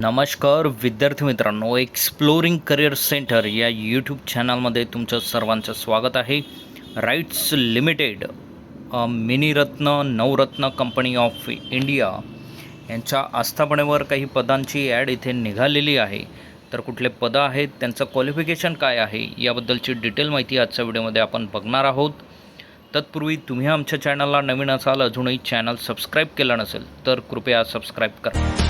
नमस्कार विद्यार्थी मित्रांनो. एक्सप्लोरिंग करिअर सेंटर या यूट्यूब चॅनलमध्ये तुमचं सर्वांचं स्वागत आहे. RITES limited Miniratna Navratna company of India यांच्या आस्थापनेवर काही पदांची ॲड इथे निघालेली आहे. तर कुठले पदं आहेत त्यांचं क्वालिफिकेशन काय आहे याबद्दलची डिटेल माहिती आजच्या व्हिडिओमध्ये आपण बघणार आहोत. तत्पूर्वी तुम्ही आमच्या चॅनलला नवीन असाल अजूनही चॅनल सबस्क्राईब केलं नसेल तर कृपया सबस्क्राईब करा.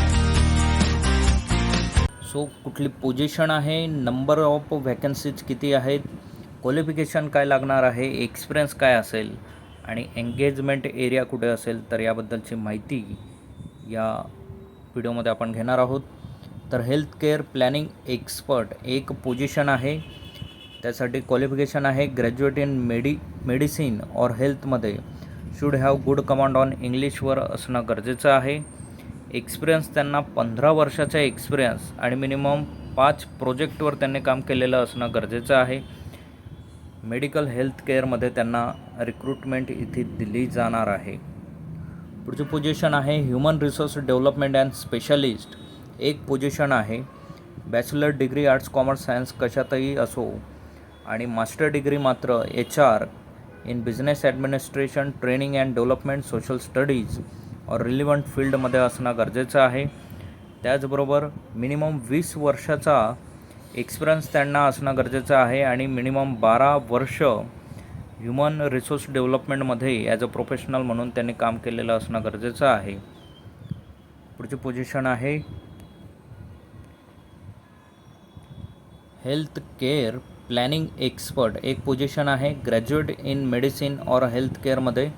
सो कुठली पोझिशन आहे? नंबर ऑफ व्हॅकन्सीज किती आहेत? क्वालिफिकेशन काय लागणार आहे? एक्सपिरियन्स काय असेल? आणि एंगेजमेंट एरिया कुठे असेल? तर याबद्दलची माहिती या व्हिडिओमध्ये आपण घेणार आहोत. तर हेल्थ केअर प्लॅनिंग एक्सपर्ट एक पोझिशन आहे. त्यासाठी क्वालिफिकेशन आहे. ग्रॅज्युएट इन मेडी मेडिसिन और हेल्थमध्ये should have good command on इंग्लिशवर असणं गरजेचं आहे. एक्सपिरियन्स त्यांना पंधरा वर्षाचा एक्सपिरियन्स आणि मिनिमम पाच प्रोजेक्टवर त्यांनी काम केलेलं असणं गरजेचं आहे. मेडिकल हेल्थ केअरमध्ये त्यांना रिक्रुटमेंट इथे दिली जाणार आहे. पुढची पोझिशन आहे human resource development and specialist एक पोझिशन आहे bachelor degree arts commerce science कशातही असो आणि मास्टर डिग्री मात्र H R in business administration training and development social studies और रिलिव्हंट फील्डमध्ये असणं गरजेचं आहे. त्याचबरोबर मिनिमम वीस वर्षाचा एक्सपिरियन्स त्यांना असणं गरजेचं आहे आणि मिनिमम बारा वर्ष ह्युमन रिसोर्स डेव्हलपमेंटमध्ये ॲज अ प्रोफेशनल म्हणून त्यांनी काम केलेलं असणं गरजेचं आहे. पुढची पोझिशन आहे. हेल्थ केअर प्लॅनिंग एक्सपर्ट एक पोझिशन आहे. ग्रॅज्युएट इन मेडिसिन और हेल्थ केअरमध्ये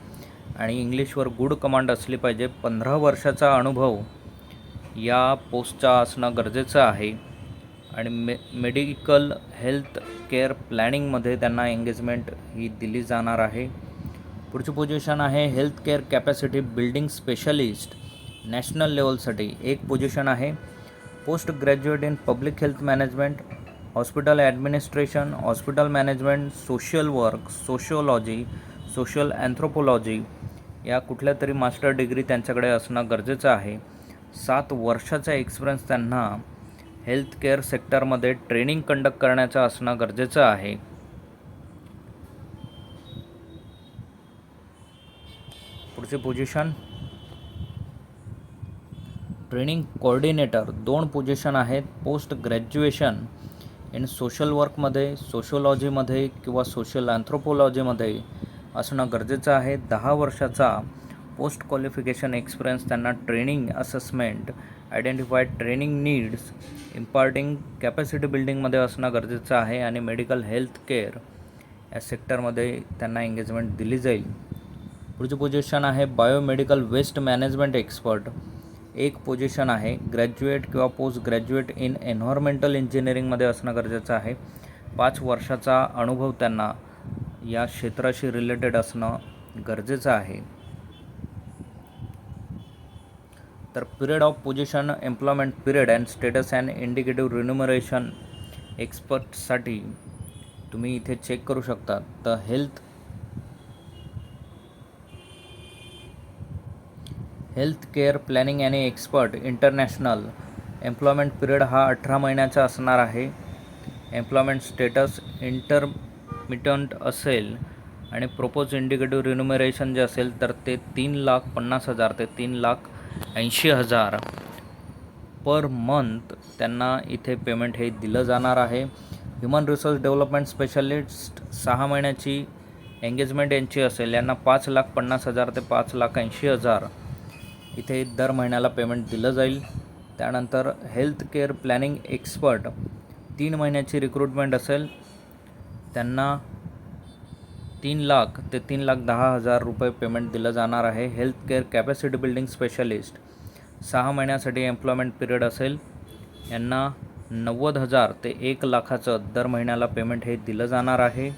आणि इंग्लिशवर गुड कमांड असली पाहिजे. पंधरा वर्षाचा अनुभव या पोस्टचा असणं गरजेचं आहे. आणि मे मेडिकल हेल्थ केअर प्लॅनिंगमध्ये त्यांना एंगेजमेंट ही दिली जाणार आहे. पुढची पोझिशन आहे health care capacity building specialist national लेवलसाठी एक पोझिशन आहे. Post graduate in public health management hospital administration hospital management social work sociology social anthropology या कुठल्या तरी मास्टर डिग्री त्यांच्याकडे असणं गरजेचं आहे. सात वर्षाचा एक्सपिरियन्स त्यांना हेल्थ केअर सेक्टरमध्ये ट्रेनिंग कंडक्ट करण्याचं असणं गरजेचं आहे. पुढची पोझिशन ट्रेनिंग कोऑर्डिनेटर दोन पोझिशन आहेत. पोस्ट ग्रॅज्युएशन इन सोशल वर्कमध्ये सोशोलॉजीमध्ये किंवा सोशल अँथ्रोपोलॉजीमध्ये असणं गरजेचं आहे. दहा वर्षाचा पोस्ट क्वालिफिकेशन एक्सपिरियन्स त्यांना training assessment identified training needs imparting capacity बिल्डिंगमध्ये असणं गरजेचं आहे आणि मेडिकल हेल्थ केअर या सेक्टरमध्ये त्यांना एंगेजमेंट दिली जाईल. पुढची पोझिशन आहे बायोमेडिकल वेस्ट मॅनेजमेंट एक्सपर्ट एक पोझिशन आहे ग्रॅज्युएट किंवा पोस्ट ग्रॅज्युएट इन एन्व्हायरमेंटल इंजिनिअरिंगमध्ये असणं गरजेचं आहे. पाच वर्षाचा अनुभव त्यांना या क्षेत्राशी रिलेटेड असणं गरजेचं आहे. तर period of position employment period and status and indicative remuneration एक्सपर्टसाठी तुम्ही इथे चेक करू शकता. तर हेल्थ हेल्थ केअर प्लॅनिंग आणि एक्सपर्ट इंटरनॅशनल एम्प्लॉयमेंट पिरियड हा अठरा महिन्याचा असणार आहे. एम्प्लॉयमेंट स्टेटस इंटर इंटरमिटंट असेल आणि प्रोपोज इंडिकेटिव्ह रिन्युमरेशन जे असेल तर ते तीन लाख पन्नास हजार ते तीन लाख ऐंशी हजार पर मंथ त्यांना इथे पेमेंट हे दिलं जाणार आहे. ह्युमन रिसोर्स डेव्हलपमेंट स्पेशलिस्ट सहा महिन्याची एंगेजमेंट यांची असेल यांना पाच लाख पन्नास हजार ते पाच लाख ऐंशी हजार इथे दर महिन्याला पेमेंट दिलं जाईल. त्यानंतर हेल्थ केअर प्लॅनिंग एक्सपर्ट तीन महिन्याची रिक्रुटमेंट असेल त्यांना तीन लाख ते तीन लाख दहा हजार रुपये पेमेंट दिलं जाणार आहे health care capacity building specialist. सहा महिन्यासाठी एम्प्लॉयमेंट पिरियड असेल. यांना नव्वद हजार ते एक लाखाचं दर महिन्याला पेमेंट हे दिलं जाणार आहे.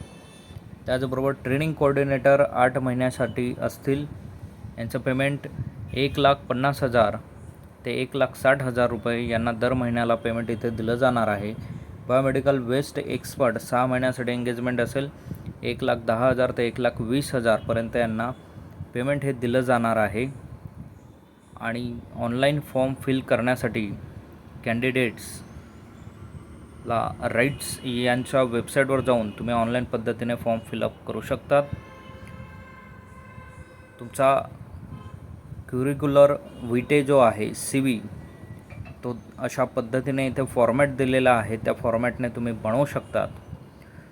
त्याचबरोबर ट्रेनिंग कोऑर्डिनेटर आठ महिन्यासाठी असतील. यांचं पेमेंट एक लाख पन्नास हजार ते एक लाख साठ हजार रुपये यांना दर महिन्याला पेमेंट इथे दिलं जाणार आहे. बायोमेडिकल वेस्ट एक्सपर्ट सहा महिन्यासाठी एंगेजमेंट असेल. एक लाख दहा हजार ते एक लाख वीस हजारपर्यंत यांना पेमेंट हे दिलं जाणार आहे. आणि ऑनलाईन फॉर्म फिल करण्यासाठी कॅन्डिडेट्सला राईट्स यांच्या वेबसाईटवर जाऊन तुम्ही ऑनलाईन पद्धतीने फॉर्म फिलअप करू शकतात. तुमचा क्युरिक्युलर विटे जो आहे सी व्ही तो अशा पद्धतीने इथे फॉर्मॅट दिलेला आहे. त्या फॉर्मॅटने तुम्ही बनवू शकतात.